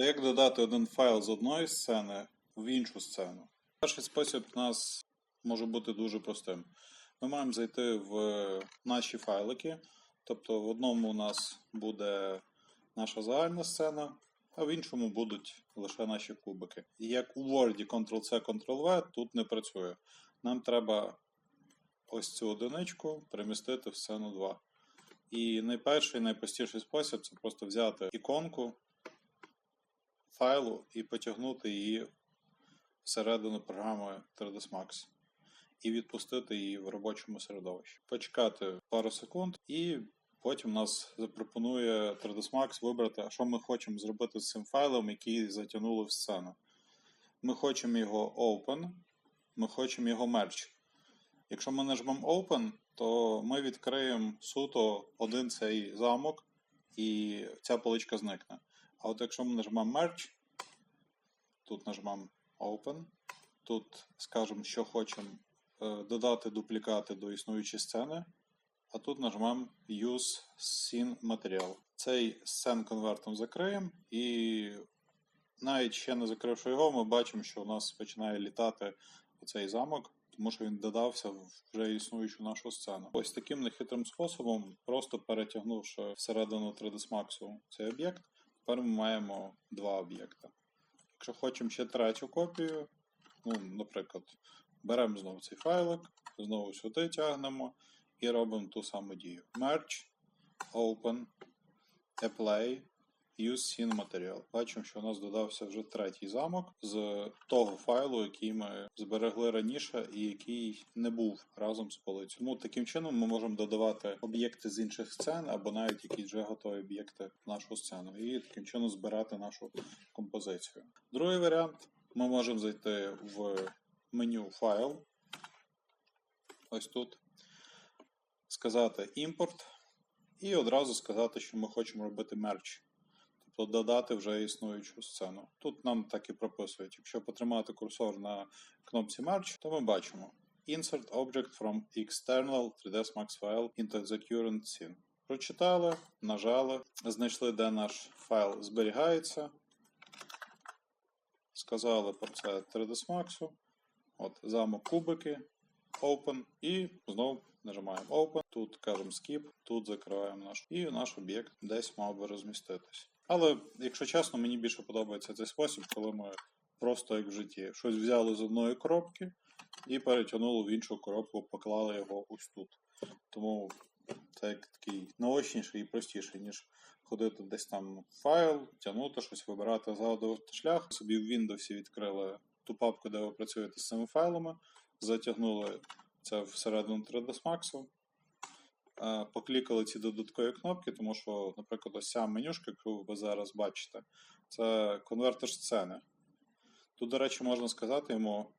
Тобто, як додати один файл з одної сцени в іншу сцену? Перший спосіб у нас може бути дуже простим. Ми маємо зайти в наші файлики. Тобто, в одному у нас буде наша загальна сцена, а в іншому будуть лише наші кубики. І як у Word Ctrl-C, Ctrl-V тут не працює. Нам треба ось цю одиничку перемістити в сцену 2. І найперший, найпростіший спосіб це просто взяти іконку файлу і потягнути її всередину програми 3ds Max і відпустити її в робочому середовищі. Почекати пару секунд, і потім нас запропонує 3ds Max вибрати, що ми хочемо зробити з цим файлом, який затягнули в сцену. Ми хочемо його Open, ми хочемо його Merge. Якщо ми нажмемо Open, то ми відкриємо суто один цей замок, і ця поличка зникне. А от якщо ми нажмемо Merge, тут нажмемо Open, тут скажемо, що хочемо е, додати дуплікати до існуючої сцени, а тут нажмемо Use Scene Material. Цей сцен конвертом закриємо, і навіть ще не закривши його, ми бачимо, що у нас починає літати оцей замок тому що він додався в вже існуючу нашу сцену. Ось таким нехитрим способом, просто перетягнувши всередину 3ds Max цей об'єкт, тепер ми маємо два об'єкти. Якщо хочемо ще третю копію, ну, наприклад, беремо знову цей файлик, знову сюди тягнемо і робимо ту саму дію. Merge, Open, Apply, Use Scene Material. Бачимо, що у нас додався вже третій замок з того файлу, який ми зберегли раніше і який не був разом з полицею. Тому таким чином ми можемо додавати об'єкти з інших сцен або навіть якісь вже готові об'єкти в нашу сцену, і таким чином збирати нашу композицію. Другий варіант ми можемо зайти в меню файл. Ось тут. Сказати імпорт, і одразу сказати, що ми хочемо робити мерч тобто додати вже існуючу сцену. Тут нам так і прописують. Якщо потримати курсор на кнопці Merge, то ми бачимо Insert Object from External 3ds Max File into the current scene. Прочитали, нажали, знайшли, де наш файл зберігається. Сказали про це 3ds Max. От, замок кубики, Open і знову нажимаємо Open. Тут кажемо Skip, тут закриваємо наш. І наш об'єкт десь мав би розміститись. Але, якщо чесно, мені більше подобається цей спосіб, коли ми просто як в житті щось взяли з одної коробки і перетягнули в іншу коробку, поклали його ось тут. Тому це як такий наочніший і простіший, ніж ходити десь там файл, тягнути щось, вибирати, згадувати шлях. Собі в Windows відкрили ту папку, де ви працюєте з цими файлами, затягнули це всередину 3ds Max, поклікали ці додаткові кнопки, тому що, наприклад, ось ця менюшка, яку ви зараз бачите, це конвертер сцени. Тут, до речі, можна сказати йому,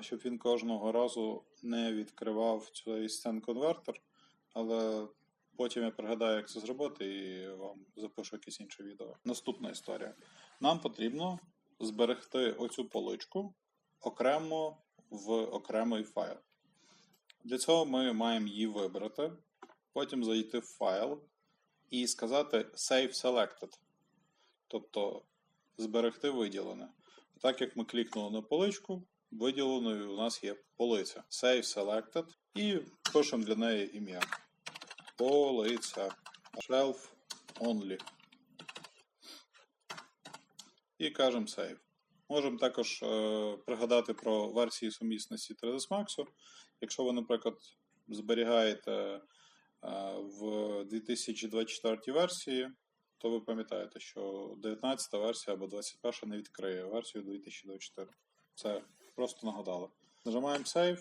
щоб він кожного разу не відкривав цей сцен-конвертер, але потім я пригадаю, як це зробити, і вам запишу якесь інше відео. Наступна історія. Нам потрібно зберегти оцю поличку окремо в окремий файл. Для цього ми маємо її вибрати, потім зайти в файл і сказати Save Selected. Тобто зберегти виділене. Так як ми клікнули на поличку, виділеною у нас є полиця. Save Selected і пишемо для неї ім'я. Полиця. Shelf only. І кажемо Save. Можемо також е, пригадати про версії сумісності 3ds Max. Якщо ви, наприклад, зберігаєте е, в 2024 версії, то ви пам'ятаєте, що 19 версія або 21 не відкриє версію 2024. Це просто нагадали. Нажимаємо Save.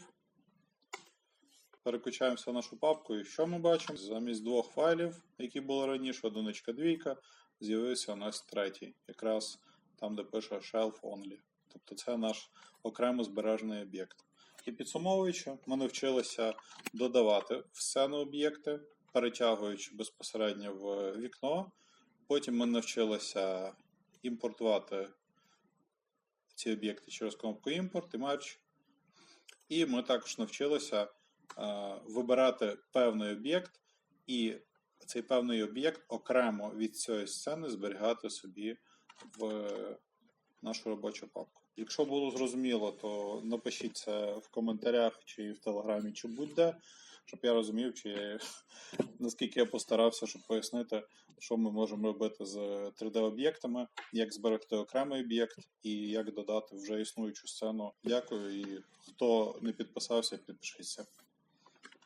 Переключаємося в нашу папку, і що ми бачимо? Замість двох файлів, які були раніше, одиничка двійка, з'явився у нас третій. Якраз там, де пише Shelf Only. Тобто це наш окремо збережений об'єкт. І підсумовуючи, ми навчилися додавати в сцену об'єкти, перетягуючи безпосередньо в вікно. Потім ми навчилися імпортувати ці об'єкти через кнопку імпорт і Merge. І ми також навчилися е, вибирати певний об'єкт, і цей певний об'єкт окремо від цієї сцени зберігати собі в нашу робочу папку. Якщо було зрозуміло, то напишіть це в коментарях чи в телеграмі, чи будь-де, щоб я розумів, чи наскільки я постарався, щоб пояснити, що ми можемо робити з 3D-об'єктами, як зберегти окремий об'єкт і як додати вже існуючу сцену. Дякую. І хто не підписався, підпишіться.